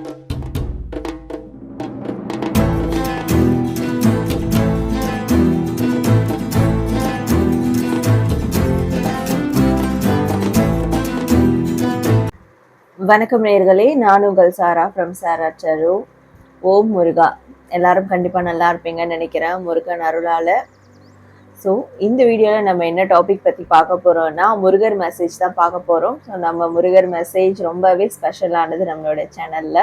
வணக்கம் நேர்களே நான் உங்கள் சாரா ஃப்ரம் சாரா சரு. ஓம் முருகா. எல்லாரும் கண்டிப்பாக நல்லா இருப்பீங்கன்னு நினைக்கிறேன். முருகன் அருளால் ஸோ இந்த வீடியோவில் நம்ம என்ன டாபிக் பற்றி பார்க்க போகிறோம்னா முருகர் மெசேஜ் தான் பார்க்க போகிறோம் ஸோ நம்ம முருகர் மெசேஜ் ரொம்பவே ஸ்பெஷலானது நம்மளோட சேனலில்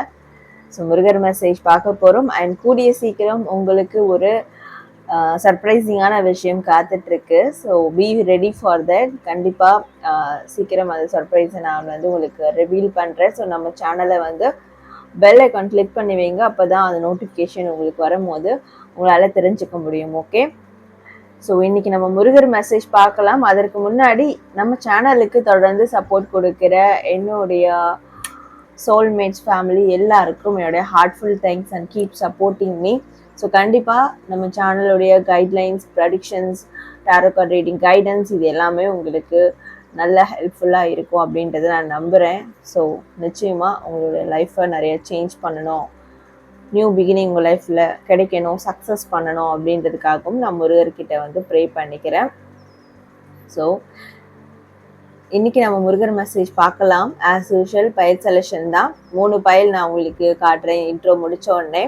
ஸோ முருகர் மெசேஜ் பார்க்க போகிறோம் அண்ட் கூடிய சீக்கிரம் உங்களுக்கு ஒரு சர்ப்ரைசிங்கான விஷயம் காத்துட்ருக்கு. So be ready for that கண்டிப்பாக சீக்கிரம் அது சர்ப்ரைஸை நான் வந்து உங்களுக்கு ரிவீல் பண்ணுறேன் ஸோ நம்ம சேனலை வந்து பெல் ஐக்கான் கிளிக் பண்ணி வைங்க. அப்போ தான் அந்த நோட்டிஃபிகேஷன் உங்களுக்கு வரும்போது உங்களால் தெரிஞ்சுக்க முடியும். ஓகே ஸோ இன்னைக்கு நம்ம முருகர் மெசேஜ் பார்க்கலாம். அதற்கு முன்னாடி நம்ம சேனலுக்கு தொடர்ந்து சப்போர்ட் கொடுக்குற என்னுடைய சோல்மேட்ஸ் ஃபேமிலி எல்லாருக்கும் என்னுடைய heartful thanks and keep supporting me so கண்டிப்பாக நம்ம சேனலுடைய guidelines predictions tarot card reading guidance இது எல்லாமே உங்களுக்கு நல்ல ஹெல்ப்ஃபுல்லாக இருக்கும் அப்படின்றத நான் நம்புகிறேன் ஸோ நிச்சயமாக உங்களுடைய லைஃப்பை நிறைய சேஞ்ச் பண்ணணும். நியூ பிகினிங் உங்கள் லைஃப்பில் கிடைக்கணும் சக்ஸஸ் பண்ணணும் அப்படின்றதுக்காகவும் நான் முருகர்கிட்ட வந்து ப்ரே பண்ணிக்கிறேன். ஸோ இன்றைக்கி நம்ம முருகர் மெசேஜ் பார்க்கலாம். ஆஸ் யூஷுவல் பயிர் செலெக்ஷன் தான். மூணு பயில் நான் உங்களுக்கு காட்டுறேன். இன்ட்ரோ முடிச்ச உடனே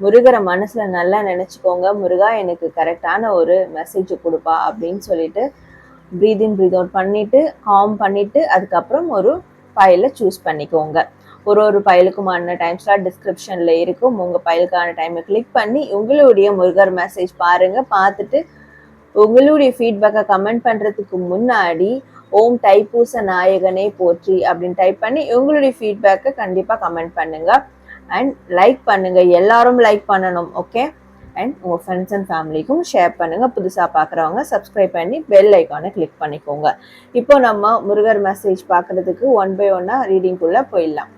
முருகரை மனசில் நல்லா நினச்சிக்கோங்க. முருகா எனக்கு கரெக்டான ஒரு மெசேஜ் கொடுப்பா அப்படின்னு சொல்லிட்டு ப்ரீத் இன் ப்ரீத் அவுட் பண்ணிவிட்டு காம் பண்ணிவிட்டு அதுக்கப்புறம் ஒரு ஃபைலை சூஸ் பண்ணிக்கோங்க. ஒரு ஒரு ஃபைலுக்குமான டைம் ஸ்லாட் டிஸ்கிரிப்ஷனில் இருக்கும். உங்கள் ஃபைலுக்கான டைமை கிளிக் பண்ணி உங்களுடைய முருகர் மெசேஜ் பாருங்கள் பார்த்துட்டு உங்களுடைய ஃபீட்பேக்கை கமெண்ட் பண்ணுறதுக்கு முன்னாடி ஓம் தைப்பூச நாயகனே போற்றி அப்படின்னு டைப் பண்ணி உங்களுடைய ஃபீட்பேக்கை கண்டிப்பாக கமெண்ட் பண்ணுங்கள் அண்ட் லைக் பண்ணுங்கள் எல்லாரும் லைக் பண்ணணும் ஓகே அண்ட் உங்கள் ஃப்ரெண்ட்ஸ் அண்ட் ஃபேமிலிக்கும் ஷேர் பண்ணுங்கள் புதுசாக பார்க்குறவங்க சப்ஸ்கிரைப் பண்ணி பெல் ஐக்கானை கிளிக் பண்ணிக்கோங்க. இப்போ நம்ம முருகர் மெசேஜ் பார்க்குறதுக்கு ஒன் பை ஒன்னாக ரீடிங்குள்ளே போயிடலாம்.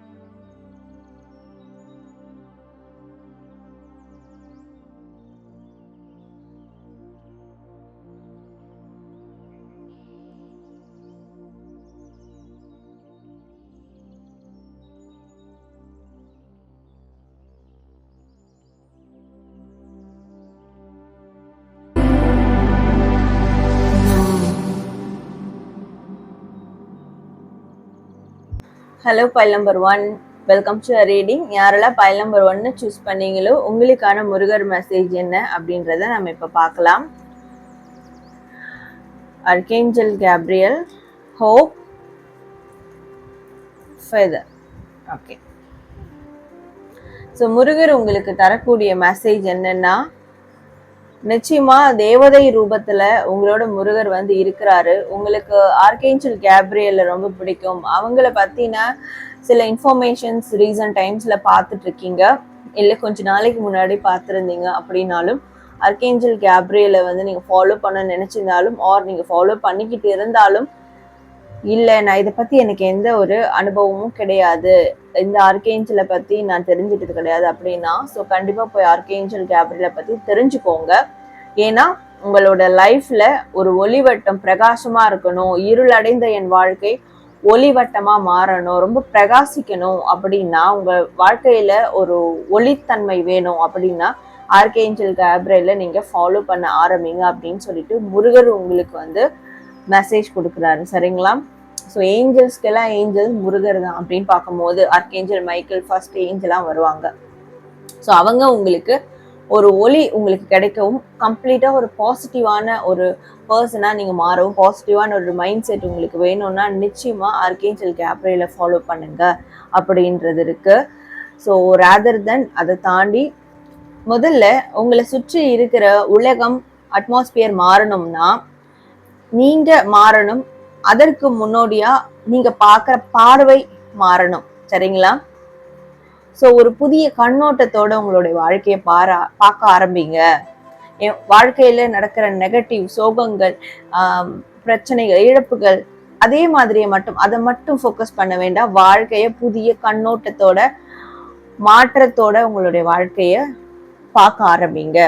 Hello pile number one welcome to reading யாரெல்லாம் பைல் நம்பர் ஒன்னு சூஸ் பண்ணீங்களோ உங்களுக்கான முருகர் மெசேஜ் என்ன அப்படின்றத நம்ம இப்போ பார்க்கலாம். Archangel Gabriel hope feather okay so Murugar உங்களுக்கு தரக்கூடிய மெசேஜ் என்னன்னா நிச்சயமா தேவதை ரூபத்துல உங்களோட முருகர் வந்து இருக்கிறாரு. உங்களுக்கு ஆர்கேஞ்சல் கேப்ரியல் ரொம்ப பிடிக்கும். அவங்கள பத்தின சில இன்ஃபர்மேஷன்ஸ் ரீசன்ட் டைம்ஸ்ல பார்த்துட்டு இருக்கீங்க இல்லை கொஞ்ச நாளைக்கு முன்னாடி பார்த்துருந்தீங்க அப்படின்னாலும் அர்கேஞ்சல் கேப்ரியலை வந்து நீங்கள் ஃபாலோ பண்ண நினைச்சிருந்தாலும் ஆர் நீங்கள் ஃபாலோ பண்ணிக்கிட்டு இருந்தாலும் இல்லை நான் இதை பற்றி எனக்கு எந்த ஒரு அனுபவமும் கிடையாது. இந்த ஆர்கேஞ்சலை பற்றி நான் தெரிஞ்சுக்கிட்டது கிடையாது அப்படின்னா ஸோ கண்டிப்பாக போய் ஆர்கேஞ்சல் கேப்ரியலை பற்றி தெரிஞ்சுக்கோங்க. ஏன்னா உங்களோட லைஃப்பில் ஒரு ஒளிவட்டம் பிரகாசமாக இருக்கணும். இருளடைந்த என் வாழ்க்கை ஒளிவட்டமாக மாறணும். ரொம்ப பிரகாசிக்கணும் அப்படின்னா உங்கள் வாழ்க்கையில் ஒரு ஒளித்தன்மை வேணும் அப்படின்னா ஆர்கேஞ்சல் கேப்ரேல நீங்கள் ஃபாலோ பண்ண ஆரம்பிங்க அப்படின்னு சொல்லிட்டு முருகர் உங்களுக்கு வந்து மெசேஜ் கொடுக்குறாரு. சரிங்களா? ஸோ ஏஞ்சல்ஸ்க்கெல்லாம் ஏஞ்சல் முருகர் தான் அப்படின்னு பார்க்கும்போது ஆர்கேஞ்சல் மைக்கேல் ஃபர்ஸ்ட் ஏஞ்சலாக வருவாங்க. ஸோ அவங்க உங்களுக்கு ஒரு ஒளி உங்களுக்கு கிடைக்கவும் கம்ப்ளீட்டாக ஒரு பாசிட்டிவான ஒரு பர்சனாக நீங்கள் மாறவும் பாசிட்டிவான ஒரு மைண்ட் செட் உங்களுக்கு வேணும்னா நிச்சயமாக அர்கேஞ்சல் கேப்ரையில் ஃபாலோ பண்ணுங்க அப்படின்றது இருக்குது ஸோ ரேதர் தென் அதை தாண்டி முதல்ல உங்களை சுற்றி இருக்கிற உலகம் அட்மாஸ்பியர் மாறணும்னா நீங்கள் மாறணும் அதற்கு முன்னோடியா நீங்க பார்க்குற பார்வை மாறணும். சரிங்களா? ஸோ ஒரு புதிய கண்ணோட்டத்தோட உங்களுடைய வாழ்க்கையை பாரா பார்க்க ஆரம்பிங்க. என் வாழ்க்கையில நடக்கிற நெகட்டிவ் சோகங்கள் பிரச்சனைகள் இழப்புகள் அதே மாதிரியே மட்டும் அதை மட்டும் ஃபோக்கஸ் பண்ண வேண்டாம். வாழ்க்கைய புதிய கண்ணோட்டத்தோட மாற்றத்தோட உங்களுடைய வாழ்க்கைய பார்க்க ஆரம்பிங்க.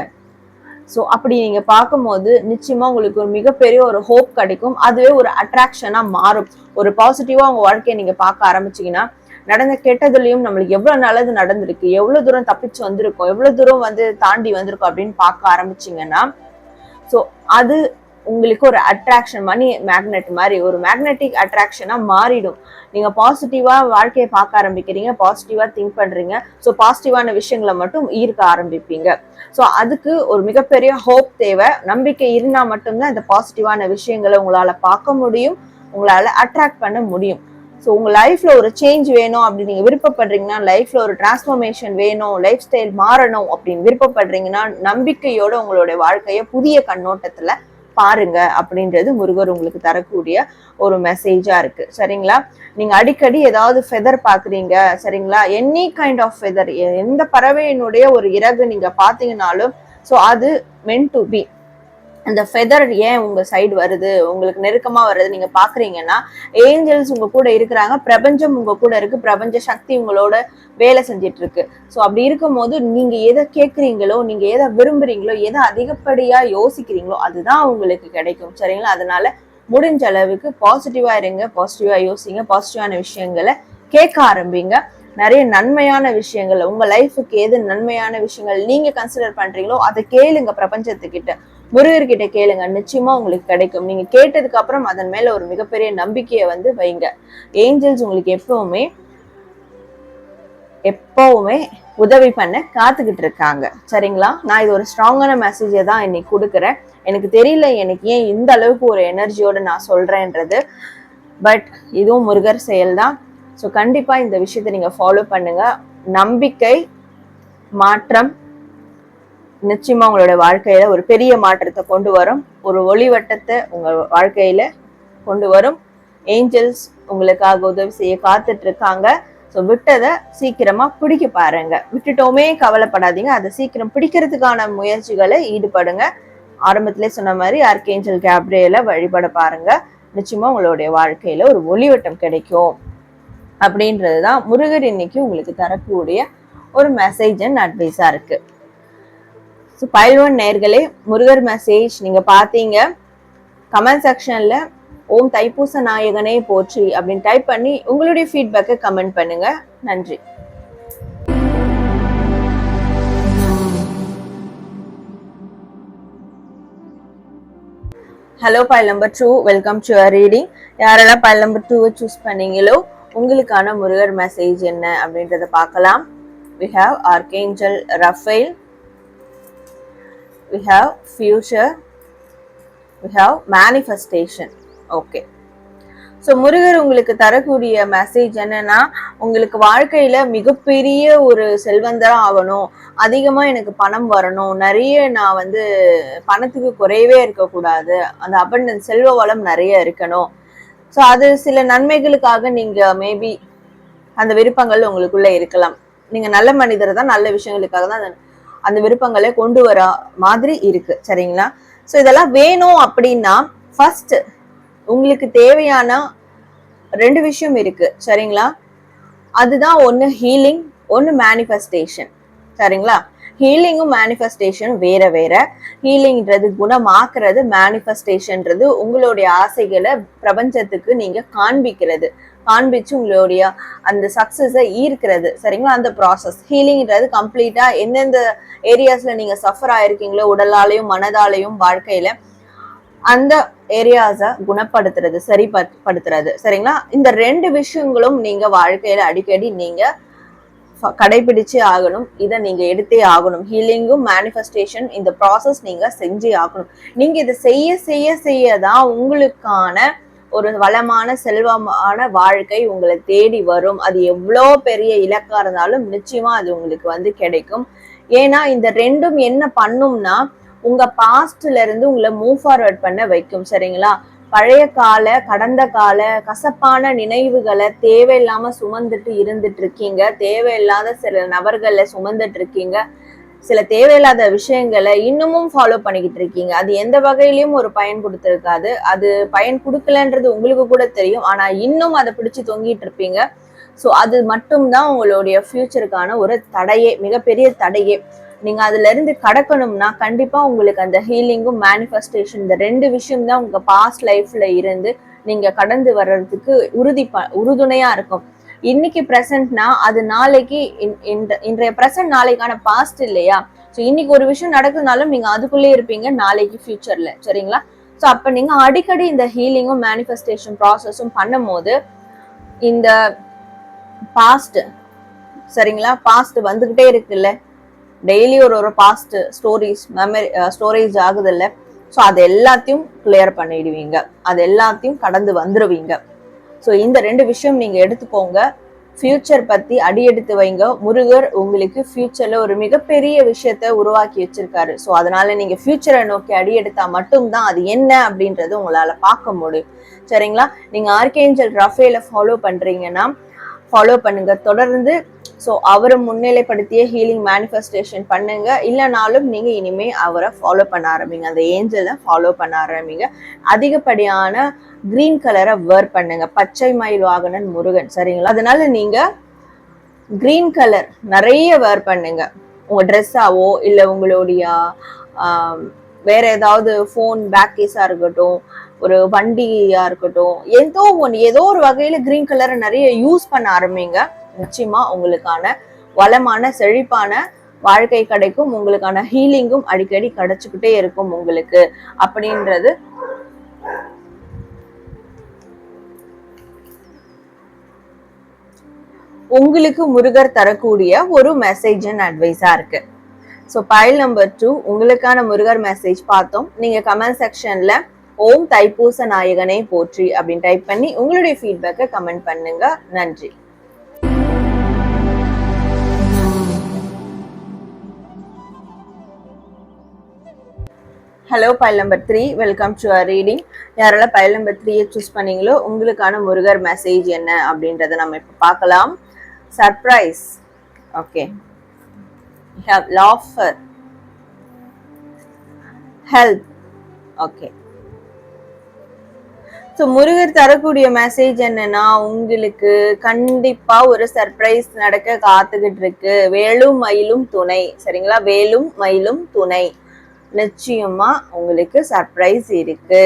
ஸோ அப்படி நீங்க பார்க்கும்போது நிச்சயமா உங்களுக்கு ஒரு மிகப்பெரிய ஒரு ஹோப் கிடைக்கும். அதுவே ஒரு அட்ராக்ஷனா மாறும். ஒரு பாசிட்டிவா உங்க வாழ்க்கையை நீங்க பார்க்க ஆரம்பிச்சீங்கன்னா நடந்த கெட்டதுலையும் நம்மளுக்கு எவ்வளவு நல்லது நடந்திருக்கு எவ்வளவு தூரம் தப்பிச்சு வந்திருக்கோம் எவ்வளவு தூரம் வந்து தாண்டி வந்திருக்கோம் அப்படின்னு பார்க்க ஆரம்பிச்சீங்கன்னா ஸோ அது உங்களுக்கு ஒரு அட்ராக்ஷன் மணி மேக்னெட் மாதிரி ஒரு மேக்னெட்டிக் அட்ராக்ஷனாக மாறிடும். நீங்கள் பாசிட்டிவாக வாழ்க்கையை பார்க்க ஆரம்பிக்கிறீங்க பாசிட்டிவாக திங்க் பண்ணுறீங்க ஸோ பாசிட்டிவான விஷயங்களை மட்டும் ஈர்க்க ஆரம்பிப்பீங்க. ஸோ அதுக்கு ஒரு மிகப்பெரிய ஹோப் தேவை. நம்பிக்கை இருந்தால் மட்டும்தான் இந்த பாசிட்டிவான விஷயங்களை உங்களால் பார்க்க முடியும் உங்களால் அட்ராக்ட் பண்ண முடியும். ஸோ உங்கள் லைஃப்பில் ஒரு சேஞ்ச் வேணும் அப்படின்னு நீங்கள் விருப்பப்படுறீங்கன்னா லைஃப்பில் ஒரு டிரான்ஸ்ஃபர்மேஷன் வேணும் லைஃப் ஸ்டைல் மாறணும் அப்படின்னு விருப்பப்படுறீங்கன்னா நம்பிக்கையோட உங்களுடைய வாழ்க்கையை புதிய கண்ணோட்டத்தில் பாருங்க அப்படின்றது முருகர் உங்களுக்கு தரக்கூடிய ஒரு மெசேஜா இருக்கு. சரிங்களா? நீங்க அடிக்கடி ஏதாவது ஃபெதர் பாக்குறீங்க சரிங்களா? எனி கைண்ட் ஆஃப் ஃபெதர் எந்த பறவையினுடைய ஒரு இறகு நீங்க பாத்தீங்கன்னாலும் ஸோ அது மென் டு பி அந்த ஃபெதர் ஏன் உங்க சைடு வருது? உங்களுக்கு நெருக்கமா வருது நீங்க பாக்குறீங்கன்னா ஏஞ்சல்ஸ் உங்க கூட இருக்கிறாங்க பிரபஞ்சம் உங்க கூட இருக்கு பிரபஞ்ச சக்தி உங்களோட வேலை செஞ்சிட்டு இருக்கு ஸோ அப்படி இருக்கும்போது நீங்க எதை கேட்குறீங்களோ நீங்க எதை விரும்புறீங்களோ எதை அதிகப்படியா யோசிக்கிறீங்களோ அதுதான் உங்களுக்கு கிடைக்கும். சரிங்களா? அதனால முடிஞ்ச அளவுக்கு பாசிட்டிவா இருங்க பாசிட்டிவா யோசிங்க பாசிட்டிவான விஷயங்களை கேட்க ஆரம்பிங்க. நிறைய நன்மையான விஷயங்கள் உங்க லைஃபுக்கு எது நன்மையான விஷயங்கள் நீங்க கன்சிடர் பண்றீங்களோ அதை கேளுங்க பிரபஞ்சத்துக்கிட்ட. முருகர்கிட்ட கேளுங்க. நிச்சயமா உங்களுக்கு கிடைக்கும். நீங்க கேட்டதுக்கு அப்புறம் அதன் மேல ஒரு மிகப்பெரிய நம்பிக்கையை வந்து வைங்க. ஏஞ்சல்ஸ் உங்களுக்கு எப்பவுமே எப்பவுமே உதவி பண்ண காத்துக்கிட்டு இருக்காங்க. சரிங்களா? நான் இது ஒரு ஸ்ட்ராங்கான மெசேஜை தான் இன்னைக்கு கொடுக்குறேன். எனக்கு தெரியல எனக்கு ஏன் இந்த அளவுக்கு ஒரு எனர்ஜியோட நான் சொல்றேன்றது. பட் இதுவும் முருகர் செயல் தான் ஸோ கண்டிப்பா இந்த விஷயத்தை நீங்க ஃபாலோ பண்ணுங்க. நம்பிக்கை மாற்றம் நிச்சயமா உங்களோட வாழ்க்கையில ஒரு பெரிய மாற்றத்தை கொண்டு வரும். ஒரு ஒளிவட்டத்தை உங்க வாழ்க்கையில கொண்டு வரும். ஏஞ்சல்ஸ் உங்களுக்காக உதவி செய்ய காத்துட்டு இருக்காங்க ஸோ விட்டதை சீக்கிரமா பிடிக்க பாருங்க. விட்டுட்டோமே கவலைப்படாதீங்க. அதை சீக்கிரம் பிடிக்கிறதுக்கான முயற்சிகளை ஈடுபடுங்க. ஆரம்பத்திலே சொன்ன மாதிரி ஆர்கேஞ்சல் கேப்ரேல வழிபட பாருங்க. நிச்சயமா உங்களுடைய வாழ்க்கையில ஒரு ஒளிவட்டம் கிடைக்கும். அப்படின்றது தான் முருகர் இன்னைக்கு உங்களுக்கு தரக்கூடிய ஒரு மெசேஜ் அண்ட் அட்வைஸா இருக்கு. ஸோ பயில்வன் நேர்களே முருகர் மெசேஜ் நீங்க பார்த்தீங்க கமெண்ட் செக்ஷன்ல ஓம் தைப்பூச நாயகனே போற்றி அப்படின்னு டைப் பண்ணி உங்களுடைய ஃபீட்பேக்கை கமெண்ட் பண்ணுங்க. நன்றி. Hello pile number two welcome to your reading யாரெல்லாம் பைல் நம்பர் டூவை சூஸ் பண்ணீங்களோ உங்களுக்கான முருகர் மெசேஜ் என்ன அப்படின்றத பார்க்கலாம். We have archangel Raphael we have future we have manifestation. Okay so Murugar உங்களுக்கு தரக்கூடிய மெசேஜ் என்னன்னா உங்களுக்கு வாழ்க்கையில மிகப்பெரிய ஒரு செல்வந்தரா ஆகணும். அதிகமா எனக்கு பணம் வரணும். நிறைய நான் வந்து பணத்துக்கு குறையவே இருக்கக்கூடாது. அந்த அபண்டன்ஸ் செல்வ வளம் நிறைய இருக்கணும். ஸோ அது சில நன்மைகளுக்காக நீங்க மேபி அந்த விருப்பங்கள் உங்களுக்குள்ள இருக்கலாம். நீங்க நல்ல மனிதர் தான் நல்ல விஷயங்களுக்காக தான் அந்த விருப்பங்களை கொண்டு வர மாதிரி இருக்கு. சரிங்களா? ஸோ இதெல்லாம் வேணும் அப்படின்னா ஃபர்ஸ்ட் உங்களுக்கு தேவையான ரெண்டு விஷயம் இருக்கு. சரிங்களா? அதுதான் ஒன்று ஹீலிங் ஒன்று மேனிஃபெஸ்டேஷன் சரிங்களா? ஹீலிங்கும் மேனிஃபெஸ்டேஷனும் வேற வேற. ஹீலிங்ன்றது குணமாக்குறது மேனிஃபெஸ்டேஷன்றது உங்களுடைய ஆசைகளை பிரபஞ்சத்துக்கு நீங்க காண்பிக்கிறது. காண்பிச்சு உங்களுடைய அந்த சக்ஸஸை ஈர்க்கிறது. சரிங்களா? அந்த ப்ராசஸ் ஹீலிங்ன்றது கம்ப்ளீட்டா எந்தெந்த ஏரியாஸ்ல நீங்க சஃபர் ஆயிருக்கீங்களோ உடலாலையும் மனதாலையும் வாழ்க்கையில அந்த ஏரியாஸை குணப்படுத்துறது சரிப்படுத்துறது. சரிங்களா? இந்த ரெண்டு விஷயங்களும் நீங்க வாழ்க்கையில அடிக்கடி நீங்க கடைபிடிச்சே ஆகணும். இதை நீங்க எடுத்தே ஆகணும். ஹீலிங்கும் மேனிஃபெஸ்டேஷன் இந்த ப்ராசஸ் நீங்க செஞ்சே ஆகணும். நீங்க இதை செய்ய செய்ய செய்ய தான் உங்களுக்கான ஒரு வளமான செல்வமான வாழ்க்கை உங்களை தேடி வரும். அது எவ்வளோ பெரிய இலக்கா இருந்தாலும் நிச்சயமா அது உங்களுக்கு வந்து கிடைக்கும். ஏன்னா இந்த ரெண்டும் என்ன பண்ணும்னா உங்க பாஸ்ட்ல இருந்து உங்களை மூவ் ஃபார்வர்ட் பண்ண வைக்கும் சரிங்களா? பழைய கால கடந்த கால கசப்பான நினைவுகளை தேவையில்லாம சுமந்துட்டு இருந்துட்டு இருக்கீங்க. தேவையில்லாத சில நபர்களை சுமந்துட்டு இருக்கீங்க. சில தேவையில்லாத விஷயங்களை இன்னமும் ஃபாலோ பண்ணிக்கிட்டு இருக்கீங்க. அது எந்த வகையிலையும் ஒரு பயன் கொடுத்துருக்காது. அது பயன் கொடுக்கலன்றது உங்களுக்கு கூட தெரியும். ஆனா இன்னும் அதை பிடிச்சு தொங்கிட்டு இருப்பீங்க. ஸோ அது மட்டும்தான் உங்களுடைய ஃபியூச்சருக்கான ஒரு தடையே மிகப்பெரிய தடையே. நீங்க அதுல இருந்து கடக்கணும்னா கண்டிப்பா உங்களுக்கு அந்த ஹீலிங்கும் மேனிஃபெஸ்டேஷன் இந்த ரெண்டு விஷயம் தான் உங்க பாஸ்ட் லைஃப்ல இருந்து நீங்க கடந்து வர்றதுக்கு உறுதி ப உறுதுணையா இருக்கும். இன்னைக்கு ப்ரெசன்ட்னா அது நாளைக்கு இன்- இன்றைய ப்ரெசன்ட் நாளைக்கான பாஸ்ட் இல்லையா? ஸோ இன்னைக்கு ஒரு விஷயம் நடக்குதுனாலும் நீங்க அதுக்குள்ளே இருப்பீங்க நாளைக்கு ஃபியூச்சர்ல சரிங்களா? ஸோ அப்ப நீங்க அடிக்கடி இந்த ஹீலிங்கும் மேனிஃபெஸ்டேஷன் ப்ராசஸும் பண்ணும்போது இந்த பாஸ்ட் சரிங்களா? பாஸ்ட் வந்துகிட்டே இருக்குல்ல. டெய்லி ஒரு ஒரு பாஸ்ட் ஸ்டோரிஸ் மெமரி ஸ்டோரேஜ் ஆகுதுல்ல. ஸோ அது எல்லாத்தையும் கிளியர் பண்ணிடுவீங்க. அது எல்லாத்தையும் கடந்து வந்துடுவீங்க ஸோ இந்த ரெண்டு விஷயம் நீங்கள் எடுத்துக்கோங்க. ஃபியூச்சர் பற்றி அடி எடுத்து வைங்க. முருகர் உங்களுக்கு ஃபியூச்சரில் ஒரு மிகப்பெரிய விஷயத்த உருவாக்கி வச்சிருக்காரு. ஸோ அதனால நீங்கள் ஃபியூச்சரை நோக்கி அடி எடுத்தால் மட்டும்தான் அது என்ன அப்படின்றது உங்களால் பார்க்க முடியும். சரிங்களா? நீங்கள் ஆர்கேஞ்சல் ரஃபேல ஃபாலோ பண்ணுறீங்கன்னா ஃபாலோ பண்ணுங்க. தொடர்ந்து ஸோ அவரை முன்னிலைப்படுத்திய ஹீலிங் மேனிஃபெஸ்டேஷன் பண்ணுங்க. இல்லைனாலும் நீங்க இனிமே அவரை ஃபாலோ பண்ண ஆரம்பிங்க. அந்த ஏஞ்சலை ஃபாலோ பண்ண ஆரம்பிங்க. அதிகப்படியான கிரீன் கலரை வேர் பண்ணுங்க. பச்சை மயில் வாகனன் முருகன் சரிங்களா? அதனால நீங்க கிரீன் கலர் நிறைய வேர் பண்ணுங்க. உங்க ட்ரெஸ்ஸாவோ இல்லை உங்களுடைய வேற ஏதாவது ஃபோன் பேக் இருக்கட்டும் ஒரு வண்டியா இருக்கட்டும் ஏதோ ஒன்று ஏதோ ஒரு வகையில கிரீன் கலரை நிறைய யூஸ் பண்ண ஆரம்பிங்க. நிச்சயமா உங்களுக்கான வளமான செழிப்பான வாழ்க்கை கிடைக்கும். உங்களுக்கான ஹீலிங்கும் அடிக்கடி கிடைச்சுக்கிட்டே இருக்கும் உங்களுக்கு. அப்படின்றது உங்களுக்கு முருகர் தரக்கூடிய ஒரு மெசேஜ் அண்ட் அட்வைஸா இருக்கு. ஸோ பைல் நம்பர் டூ உங்களுக்கான முருகர் மெசேஜ் பார்த்தோம். நீங்க கமெண்ட் செக்ஷன்ல ஓம் தைப்பூச நாயகனை போற்றி அப்படின்னு டைப் பண்ணி உங்களுடைய ஃபீட்பேக்கை கமெண்ட் பண்ணுங்க. நன்றி. Hello pile number three welcome to a reading யாரெல்லாம் பைல் நம்பர் த்ரீயை சூஸ் பண்ணீங்களோ உங்களுக்கான முருகர் மெசேஜ் என்ன அப்படின்றத நம்ம இப்போ பார்க்கலாம். Surprise okay laughter help okay so Murugar தரக்கூடிய மெசேஜ் என்னன்னா உங்களுக்கு கண்டிப்பா ஒரு சர்ப்ரைஸ் நடக்க காத்துக்கிட்டு இருக்கு. வேலும் மயிலும் துணை. சரிங்களா? வேலும் மயிலும் துணை. நிச்சயமா உங்களுக்கு சர்ப்ரைஸ் இருக்கு.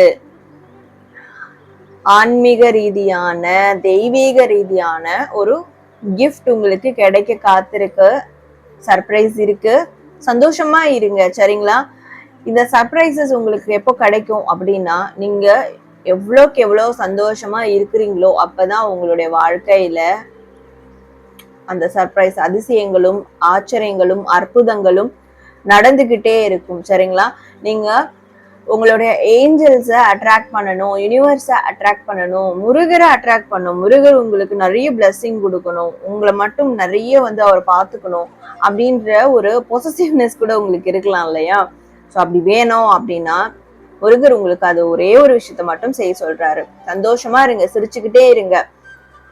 ஆன்மீக ரீதியான தெய்வீக ரீதியான ஒரு கிஃப்ட் உங்களுக்கு கிடைக்க காத்திருக்கு. சர்ப்ரைஸ் இருக்கு. சந்தோஷமா இருங்க. சரிங்களா? இந்த சர்ப்ரைசஸ் உங்களுக்கு எப்போ கிடைக்கும் அப்படின்னா நீங்க எவ்வளோக்கு எவ்வளோ சந்தோஷமா இருக்கிறீங்களோ அப்பதான் உங்களுடைய வாழ்க்கையில அந்த சர்ப்ரைஸ் அதிசயங்களும் ஆச்சரியங்களும் அற்புதங்களும் நடந்துகிட்டே இருக்கும் சரிங்களா? நீங்க உங்களுடைய ஏஞ்சல்ஸை அட்ராக்ட் பண்ணணும் யூனிவர்ஸை அட்ராக்ட் பண்ணணும் முருகரை அட்ராக்ட் பண்ணணும். முருகர் உங்களுக்கு நிறைய blessing கொடுக்கணும். உங்களை மட்டும் நிறைய வந்து அவர் பார்த்துக்கணும் அப்படின்ற ஒரு பொசசிவ்னஸ் கூட உங்களுக்கு இருக்கலாம் இல்லையா? ஸோ அப்படி வேணும் அப்படின்னா முருகர் உங்களுக்கு அது ஒரே ஒரு விஷயத்த மட்டும் செய்ய சொல்றாரு. சந்தோஷமா இருங்க சிரிச்சுக்கிட்டே இருங்க.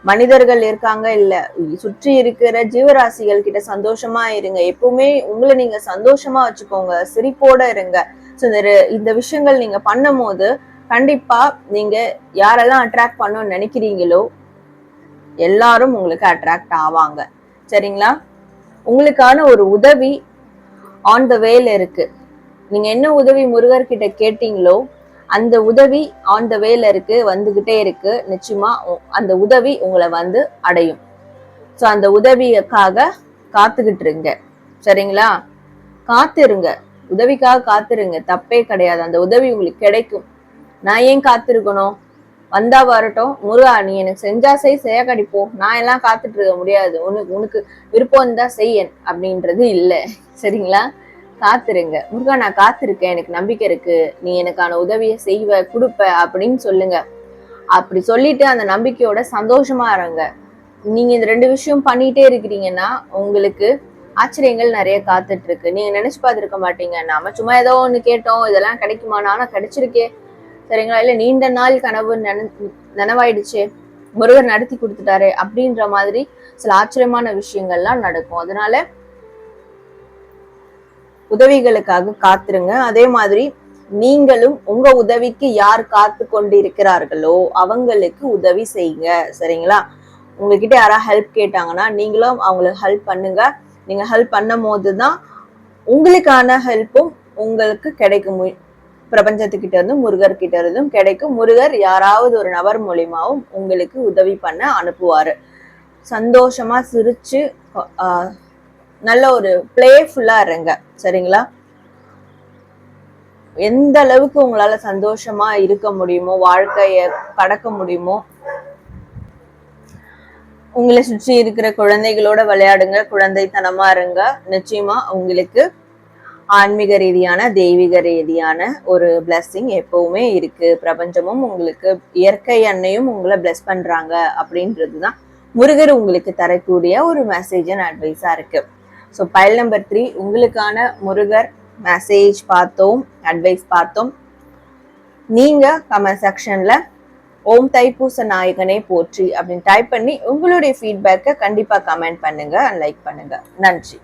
மனிதர்கள் இருக்காங்க இல்ல. சுற்றி இருக்கிற ஜீவராசிகள் கிட்ட சந்தோஷமா இருங்க. எப்பவுமே உங்களை நீங்க சந்தோஷமா வச்சுக்கோங்க. சிரிப்போட இருங்க. ஸோ இந்த இந்த விஷயங்கள் நீங்க பண்ணும் போது கண்டிப்பா நீங்க யாரெல்லாம் அட்ராக்ட் பண்ணணும்னு நினைக்கிறீங்களோ எல்லாரும் உங்களுக்கு அட்ராக்ட் ஆவாங்க. சரிங்களா? உங்களுக்கான ஒரு உதவி ஆன் த வேல இருக்கு. நீங்க என்ன உதவி முருகர்கிட்ட கேட்டீங்களோ அந்த உதவி ஆன் த வேல இருக்கு வந்துகிட்டே இருக்கு. நிச்சயமா உ- அந்த உதவி உங்களை வந்து அடையும். ஸோ அந்த உதவிக்காக காத்துக்கிட்டு இருங்க சரிங்களா? காத்திருங்க. உதவிக்காக காத்திருங்க. தப்பே கிடையாது. அந்த உதவி உங்களுக்கு கிடைக்கும். நான் ஏன் காத்திருக்கணும்? வந்தா வரட்டும். முருகா நீ எனக்கு செஞ்சா செய் செய்ய கிடைப்போம் நான் எல்லாம் காத்துட்டு இருக்க முடியாது. உனக்கு உனக்கு விருப்பம் இருந்தா செய்யன். அப்படின்றது இல்லை. சரிங்களா? காத்திருங்க. முருகா நான் காத்திருக்கேன். எனக்கு நம்பிக்கை இருக்கு. நீ எனக்கான உதவியை செய்வ கொடுப்ப அப்படின்னு சொல்லுங்க. அப்படி சொல்லிட்டு அந்த நம்பிக்கையோட சந்தோஷமா இருங்க. நீங்க இந்த ரெண்டு விஷயம் பண்ணிட்டே இருக்கிறீங்கன்னா உங்களுக்கு ஆச்சரியங்கள் நிறைய காத்துட்டு இருக்கு நீங்க நினைச்சு பார்த்துருக்க மாட்டீங்க. நாம சும்மா ஏதோ ஒண்ணு கேட்டோம். இதெல்லாம் கிடைக்குமா? நானும் கிடைச்சிருக்கே. சரிங்களா? இல்ல நீண்ட நாள் கனவு நன நனவாயிடுச்சு. முருகர் நடத்தி கொடுத்துட்டாரு அப்படின்ற மாதிரி சில ஆச்சரியமான விஷயங்கள்லாம் நடக்கும். அதனால உதவிகளுக்காக காத்துருங்க. அதே மாதிரி நீங்களும் உங்க உதவிக்கு யார் காத்து கொண்டு இருக்கிறார்களோ அவங்களுக்கு உதவி செய்யுங்க. சரிங்களா? உங்ககிட்ட யாராவது ஹெல்ப் கேட்டாங்கன்னா நீங்களும் அவங்களுக்கு ஹெல்ப் பண்ணுங்க. நீங்க ஹெல்ப் பண்ணும் போது தான் உங்களுக்கான ஹெல்ப்பும் உங்களுக்கு கிடைக்கும். பிரபஞ்சத்துக்கிட்ட இருந்தும் முருகர் கிட்ட இருந்தும் கிடைக்கும். முருகர் யாராவது ஒரு நபர் மூலியமாவும் உங்களுக்கு உதவி பண்ண அனுப்புவாரு. சந்தோஷமா சிரிச்சு ஆஹ், நல்ல ஒரு பிளேஃபுல்லா இருங்க சரிங்களா? எந்த அளவுக்கு உங்களால சந்தோஷமா இருக்க முடியுமோ வாழ்க்கைய கடக்க முடியுமோ உங்களை சுற்றி இருக்கிற குழந்தைகளோட விளையாடுங்க குழந்தைத்தனமா இருங்க. நிச்சயமா உங்களுக்கு ஆன்மீக ரீதியான தெய்வீக ரீதியான ஒரு பிளஸ்ஸிங் எப்பவுமே இருக்கு. பிரபஞ்சமும் உங்களுக்கு இயற்கை அன்னையும் உங்களை பிளஸ் பண்றாங்க அப்படின்றது தான் முருகர் உங்களுக்கு தரக்கூடிய ஒரு மெசேஜ் அண்ட் அட்வைஸா இருக்கு. ஸோ பைல் நம்பர் த்ரீ உங்களுக்கான முருகர் மெசேஜ் பார்த்தோம் அட்வைஸ் பார்த்தோம். நீங்கள் கமெண்ட் செக்ஷனில் ஓம் தைப்பூச நாயகனே போற்றி அப்படின்னு டைப் பண்ணி உங்களுடைய ஃபீட்பேக்கை கண்டிப்பாக கமெண்ட் பண்ணுங்க லைக் பண்ணுங்க. நன்றி.